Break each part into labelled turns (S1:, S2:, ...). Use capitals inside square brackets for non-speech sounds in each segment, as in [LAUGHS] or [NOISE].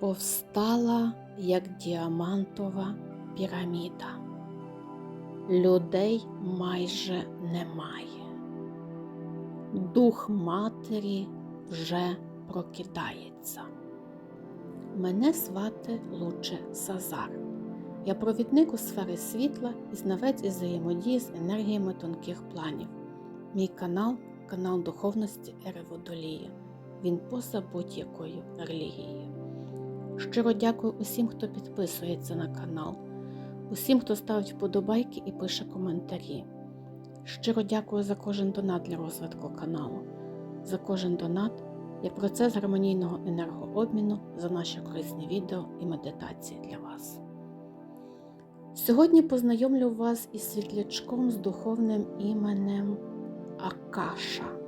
S1: повстала як діамантова піраміда. Людей майже немає. Дух матері вже прокидається. Мене звати Луче Сазар. Я провідник у сфері світла і знавець із взаємодії з енергіями тонких планів. Мій канал канал духовності Ери Водолії. Він поза будь-якою релігією. Щиро дякую усім, хто підписується на канал, усім, хто ставить вподобайки і пише коментарі. Щиро дякую за кожен донат для розвитку каналу, за кожен донат як процес гармонійного енергообміну за наші корисні відео і медитації для вас. Сьогодні познайомлю вас із світлячком з духовним іменем Акаша.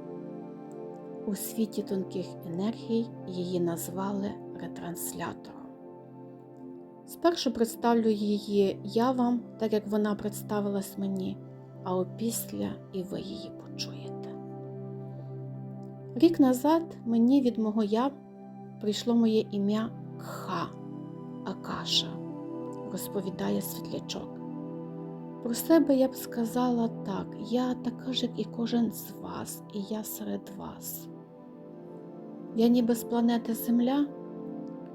S1: У світі тонких енергій її назвали ретранслятором. Спершу представлю її я вам, так як вона представилась мені, а опісля і ви її почуєте. Рік назад мені від мого я прийшло моє ім'я Кха Акаша, розповідає світлячок. Про себе я б сказала так, я така ж, як і кожен з вас, і я серед вас. Я ніби з планети Земля,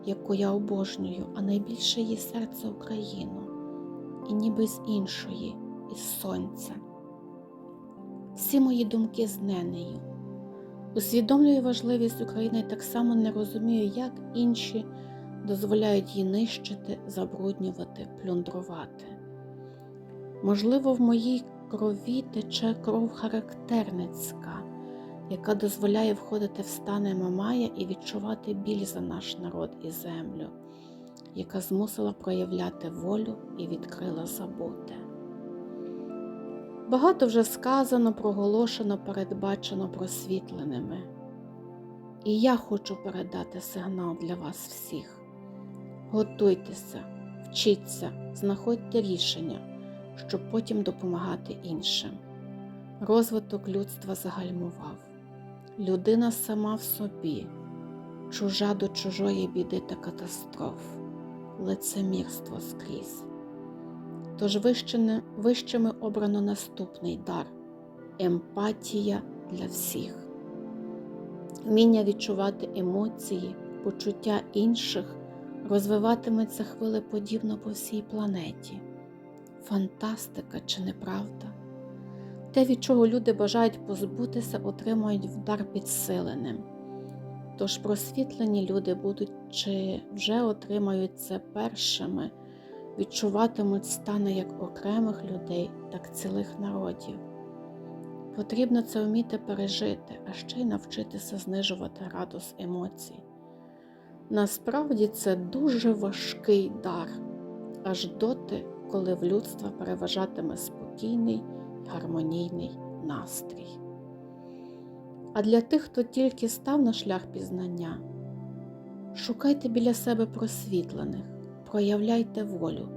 S1: яку я обожнюю, а найбільше її серце Україну, і ніби з іншої, із сонця. Всі мої думки з ненею. Усвідомлюю важливість України і так само не розумію, як інші дозволяють її нищити, забруднювати, плюндрувати. Можливо, в моїй крові тече кров характерницька, яка дозволяє входити в стани Мамая і відчувати біль за наш народ і землю, яка змусила проявляти волю і відкрила забути. Багато вже сказано, проголошено, передбачено просвітленими. І я хочу передати сигнал для вас всіх. Готуйтеся, вчіться, знаходьте рішення, щоб потім допомагати іншим. Розвиток людства загальмував. Людина сама в собі, чужа до чужої біди та катастроф, лицемірство скрізь. Тож вищими обрано наступний дар емпатія для всіх, вміння відчувати емоції, почуття інших розвиватиметься хвилеподібно по всій планеті. Фантастика чи неправда? Те, від чого люди бажають позбутися, отримають вдар підсиленим. Тож просвітлені люди будуть чи вже отримають це першими відчуватимуть стани як окремих людей, так цілих народів. Потрібно це вміти пережити, а ще й навчитися знижувати градус емоцій. Насправді це дуже важкий дар, аж доти, коли в людства переважатиме спокійний гармонійний настрій. А для тих, хто тільки став на шлях пізнання, шукайте біля себе просвітлених проявляйте волю,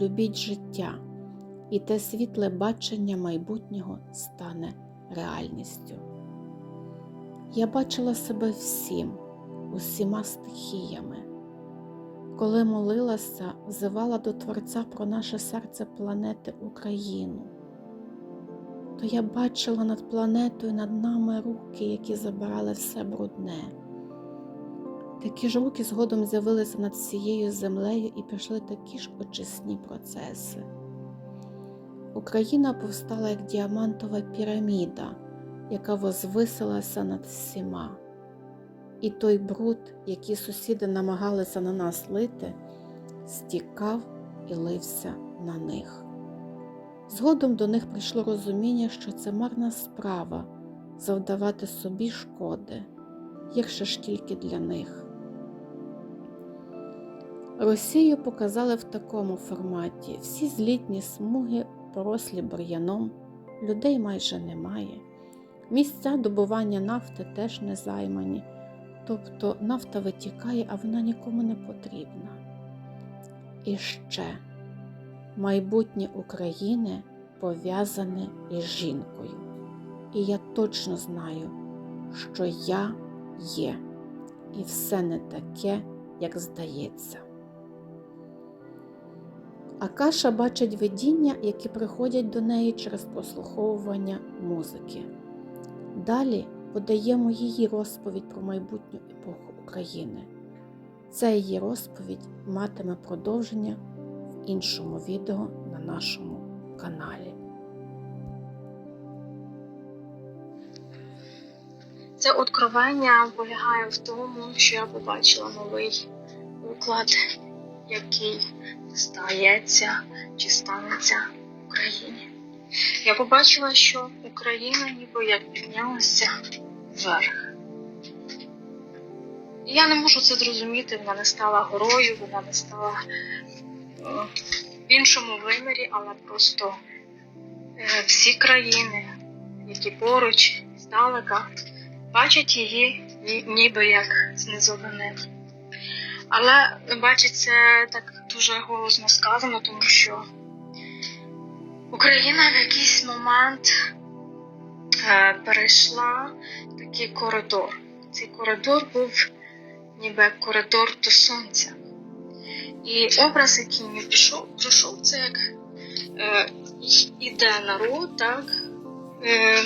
S1: любіть життя, і те світле бачення майбутнього стане реальністю. Я бачила себе всім, усіма стихіями. Коли молилася, взивала до Творця про наше серце планети Україну, то я бачила над планетою над нами руки, які забирали все брудне. Такі ж руки згодом з'явилися над всією землею і пішли такі ж очисні процеси. Україна повстала як діамантова піраміда, яка возвисилася над всіма. І той бруд, який сусіди намагалися на нас лити, стікав і лився на них. Згодом до них прийшло розуміння, що це марна справа завдавати собі шкоди, якщо ж тільки для них. Росію показали в такому форматі. Всі злітні смуги порослі бур'яном, людей майже немає. Місця добування нафти теж не займані, тобто нафта витікає, а вона нікому не потрібна. І ще майбутнє України пов'язане із жінкою. І я точно знаю, що я є, і все не таке як здається. Акаша бачить видіння, які приходять до неї через прослуховування музики. Далі подаємо її розповідь про майбутню епоху України. Ця її розповідь матиме продовження іншому відео на нашому каналі.
S2: Це откровення полягає в тому, що я побачила новий уклад, який стається чи станеться в Україні. Я побачила, що Україна ніби як піднялася вверх. Я не можу це зрозуміти, вона не стала горою, вона не стала в іншому вимірі, але просто е, всі країни, які поруч, здалека, бачать її ніби як знизовини. Але бачить це так дуже голосно сказано, тому що Україна в якийсь момент е, перейшла такий коридор. Цей коридор був ніби коридор до сонця. І образ, який мені пішов, пройшов, це як е, іде народ, так? Е,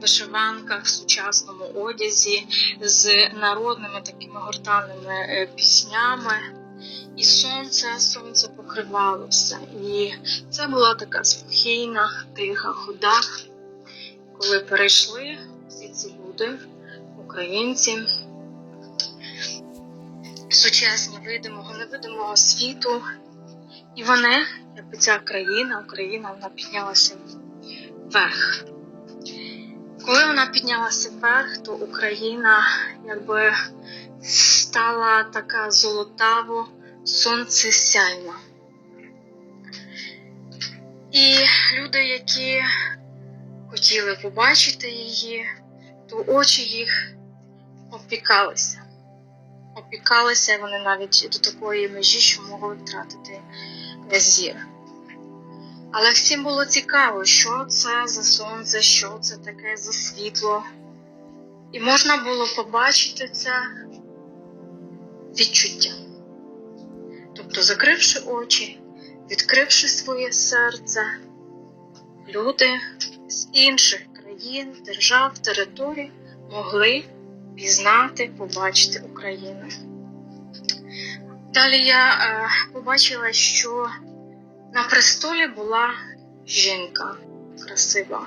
S2: вишиванках, в сучасному одязі, з народними такими гортанними е, піснями. І сонце, сонце покривало все. І це була така спокійна, тиха хода, коли перейшли всі ці люди, українці, сучасні видимого, невидимого світу. І вони, якби ця країна, Україна, вона піднялася вверх. Коли вона піднялася вверх, то Україна якби стала така золотаво сонцесяйна. І люди, які хотіли побачити її, то очі їх опікалися. Опікалися вони навіть до такої межі, що могли втратити зір. Але всім було цікаво, що це за сонце, що це таке за світло. І можна було побачити це відчуття. Тобто, закривши очі, відкривши своє серце, люди з інших країн, держав, територій могли пізнати, побачити Україну. Далі я е, побачила, що на престолі була жінка красива.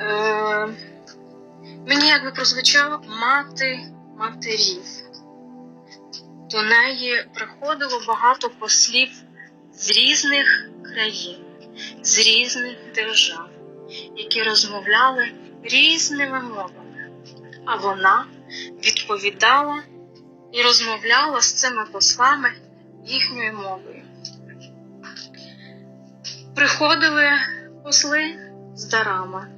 S2: Е, мені якби прозвучало мати матерів. До неї приходило багато послів з різних країн, з різних держав, які розмовляли різними мовами. А вона відповідала і розмовляла з цими послами їхньою мовою. Приходили посли з дарами,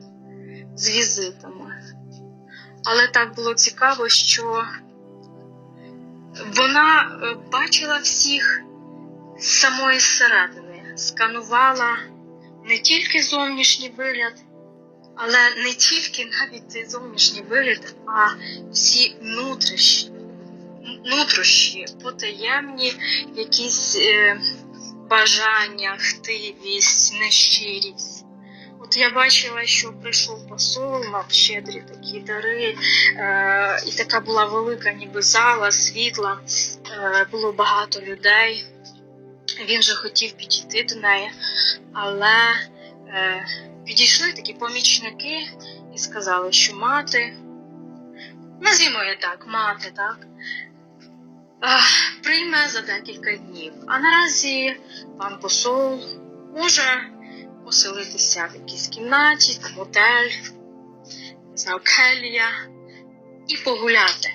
S2: з візитами. Але так було цікаво, що вона е, бачила всіх з самої середини, сканувала не тільки зовнішній вигляд, але не тільки навіть цей зовнішній вигляд, а всі внутрішні, потаємні якісь е, бажання, хтивість, нещирість. От я бачила, що прийшов посол, мав щедрі такі дари, е, і така була велика, ніби зала, світла, е, було багато людей. Він же хотів підійти до неї, але е, підійшли такі помічники і сказали, що мати, назвімо її так, мати, так, прийме за декілька днів. А наразі пан посол може поселитися в якійсь кімнаті, готель, не келія і погуляти.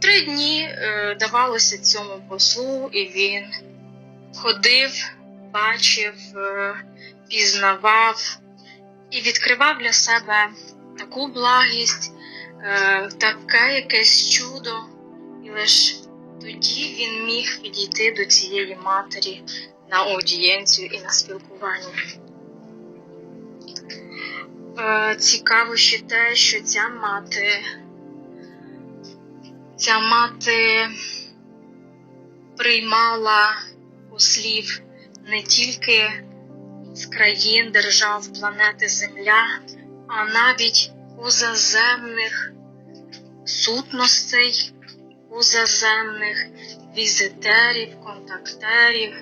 S2: Три дні е, давалося цьому послу, і він ходив, бачив, е, пізнавав і відкривав для себе таку благість, е, таке якесь чудо, і лише тоді він міг підійти до цієї матері на аудієнцію і на спілкування. Е, Цікаво ще те, що ця мати ця мати приймала послів не тільки з країн, держав планети Земля, а навіть позаземних сутностей, позаземних візитерів, контактерів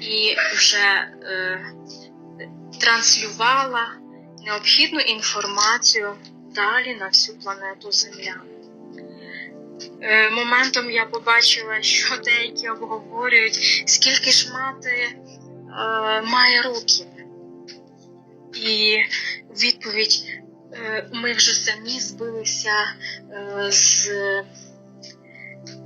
S2: і вже е, транслювала необхідну інформацію далі на всю планету Земля. Е, Моментом я побачила, що деякі обговорюють, скільки ж мати має років. І відповідь: е, ми вже самі збилися е, з,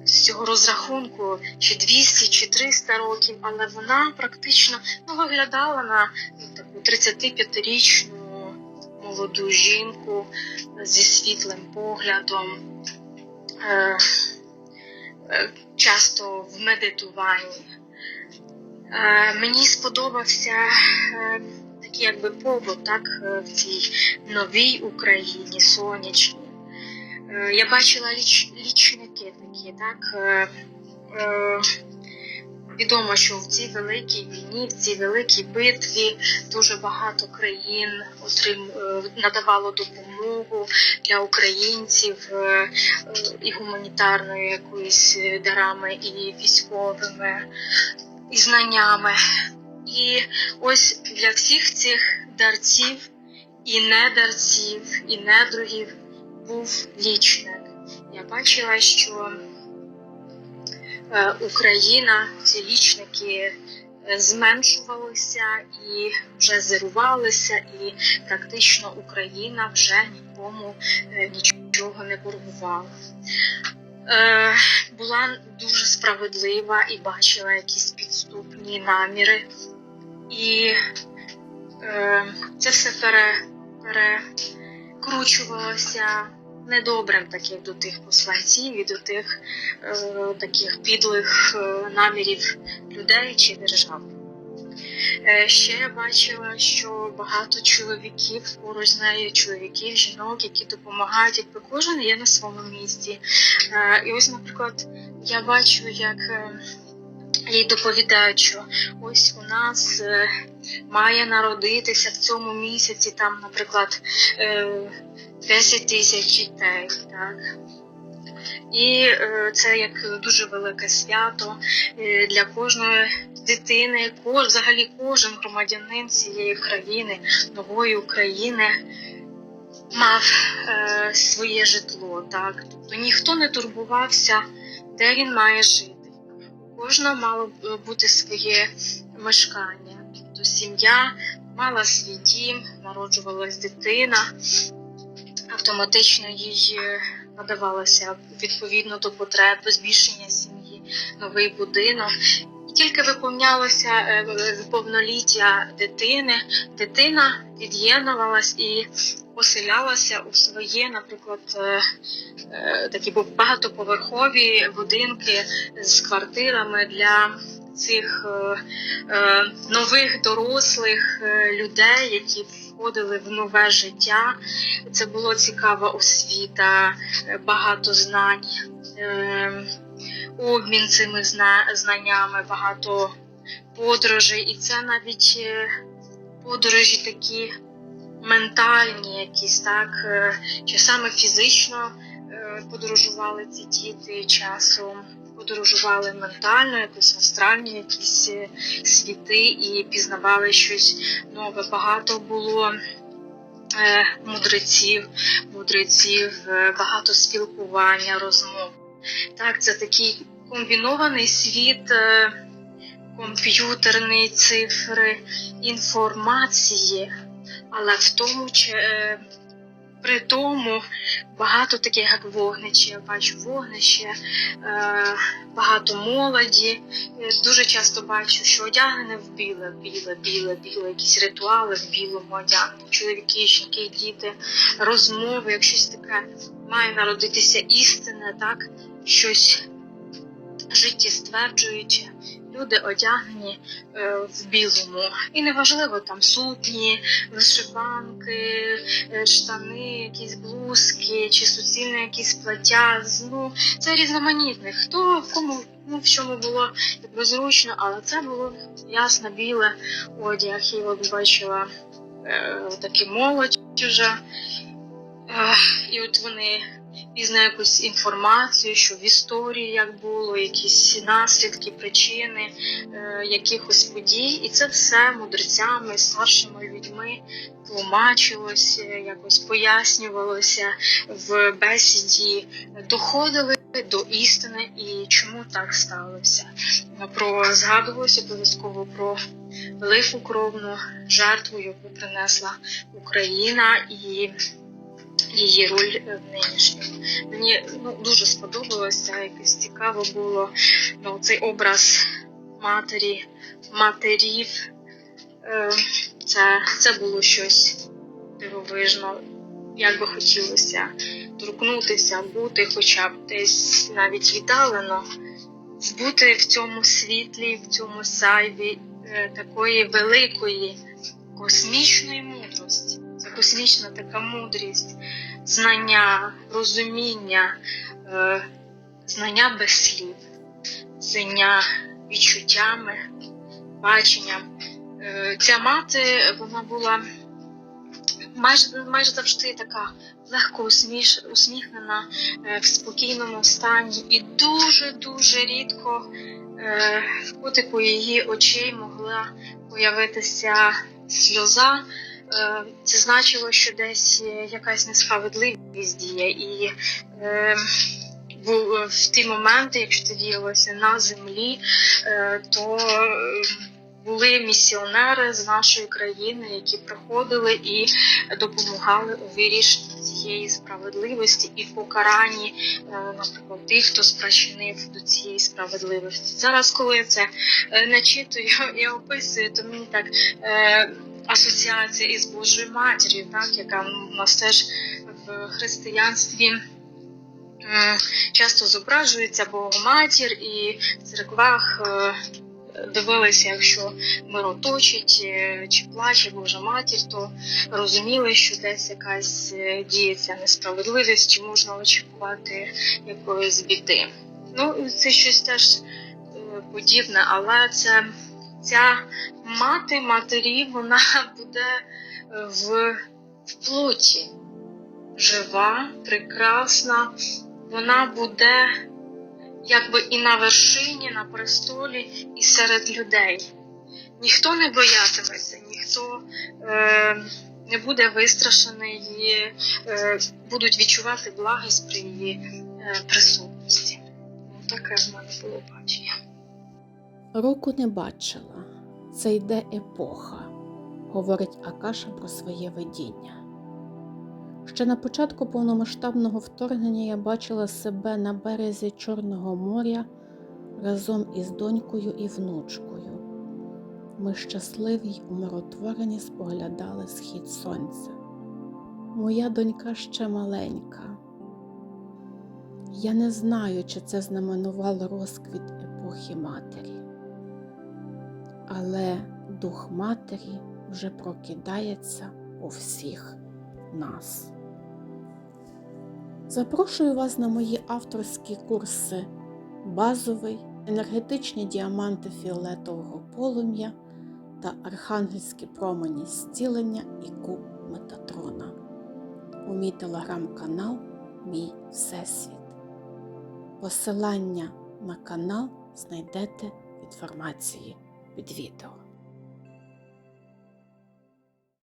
S2: цього розрахунку, чи 200, чи 300 років, але вона практично ну, виглядала на ну, таку 35-річну молоду жінку зі світлим поглядом. Е, е, часто в медитуванні. Е, Мені сподобався е, такий якби побут так, е, в цій новій Україні сонячній. Я бачила ліч, лічники такі, так. Відомо, що в цій великій війні, в цій великій битві дуже багато країн отрим, надавало допомогу для українців і гуманітарною якоюсь е, дарами, і військовими, і знаннями. І ось для всіх цих дарців і недарців, і недругів був лічник. Я бачила, що е, Україна, ці лічники е, зменшувалися і вже зирувалися, і практично Україна вже нікому е, нічого не боргувала. Е, була дуже справедлива і бачила якісь підступні наміри. І е, це все пере, перекручувалося недобрим таких до тих посланців і до тих е, таких підлих намірів людей чи держав. Е, Ще я бачила, що багато чоловіків поруч з нею, чоловіків, жінок, які допомагають, якби кожен є на своєму місці. Е, І ось, наприклад, я бачу, як е, їй доповідають, що ось у нас має народитися в цьому місяці, там, наприклад, е, 10 тисяч дітей. Так? І це як дуже велике свято для кожної дитини, ко- взагалі кожен громадянин цієї країни, нової України мав е, своє житло. Так? Тобто ніхто не турбувався, де він має жити. У кожного мало бути своє мешкання. Тобто сім'я мала свій дім, народжувалась дитина, автоматично їй е, надавалося відповідно до потреб збільшення сім'ї, новий будинок. Тільки виповнялося е, повноліття дитини, дитина від'єднувалась і поселялася у своє, наприклад, е, е, такі багатоповерхові будинки з квартирами для цих нових дорослих людей, які входили в нове життя. Це було цікава освіта, е, багато знань, е, обмін цими знаннями, багато подорожей. І це навіть е, подорожі такі ментальні, якісь так, чи саме фізично подорожували ці діти часом. Подорожували ментально, якось астральні якісь е, світи і пізнавали щось нове. Багато було е, мудреців, мудреців, е, багато спілкування, розмов. Так, це такий комбінований світ, комп'ютерний цифри, інформації, але в тому чи при тому багато таких як вогнище. Я бачу вогнище, е, багато молоді. Е, Дуже часто бачу, що одягнене в біле, біле, біле, біле, якісь ритуали в білому одягнені. Чоловіки, жінки, діти, розмови, як щось таке має народитися істина, так, щось життєстверджуюче. Люди одягнені е, в білому. І неважливо там сукні, вишиванки, е, штани, якісь блузки чи суцільне якісь плаття. Ну, це різноманітне. Хто в кому ну, в чому було якби зручно, але це було ясно біле одяг. І от бачила е, такі молодь вже. Е, і от вони пізно якусь інформацію, що в історії як було, якісь наслідки, причини е, якихось подій, і це все мудрецями, старшими людьми тлумачилося, якось пояснювалося в бесіді, доходили до істини і чому так сталося. Про згадувалося обов'язково про велику кровну жертву, яку принесла Україна і її роль е, в нинішньому. Мені ну, дуже сподобалося, якось цікаво було ну, цей образ матері, матерів. Е, це, це було щось дивовижно. Як би хотілося торкнутися, бути хоча б десь навіть віддалено, бути в цьому світлі, в цьому сайві е, такої великої космічної мудрості. Це космічна така мудрість, знання, розуміння, е, знання без слів, знання відчуттями, баченням. Е, ця мати вона була майже, майже завжди така легко усміхнена е, в спокійному стані, і дуже-дуже рідко в кутику її очей могла появитися сльоза. Е, Це значило, що десь е, якась несправедливість діє. І е, в ті моменти, якщо це діялося на землі, то були місіонери з нашої країни, які приходили і допомагали у вирішенні цієї справедливості і покаранні, е, наприклад, тих, хто спричинив до цієї справедливості. Зараз, коли я це начитую [LAUGHS] і описую, то мені так асоціація із Божою матір'ю, так, яка у нас теж в християнстві. Часто зображується Богоматір, і в церквах е, дивилися, якщо мироточить е, чи плаче Божа матір, то розуміли, що десь якась е, діється несправедливість, чи можна очікувати якоїсь біди. Ну, це щось теж подібне, але це ця мати матерів, вона буде е, в, в плоті. Жива, прекрасна, вона буде якби і на вершині, на престолі, і серед людей. Ніхто не боятиметься, ніхто е, не буде вистрашений, і, е, будуть відчувати благість при її е, присутності. Таке в мене було бачення.
S1: Року не бачила, це йде епоха, говорить Акаша про своє видіння. Ще на початку повномасштабного вторгнення я бачила себе на березі Чорного моря разом із донькою і внучкою. Ми щасливі й умиротворені споглядали схід сонця. Моя донька ще маленька. Я не знаю, чи це знаменувало розквіт епохи матері. Але дух матері вже прокидається у всіх нас. Запрошую вас на мої авторські курси базовий, енергетичні діаманти фіолетового полум'я та архангельські промені зцілення і куб Метатрона. У мій телеграм-канал Мій Всесвіт. Посилання на канал знайдете в інформації під відео.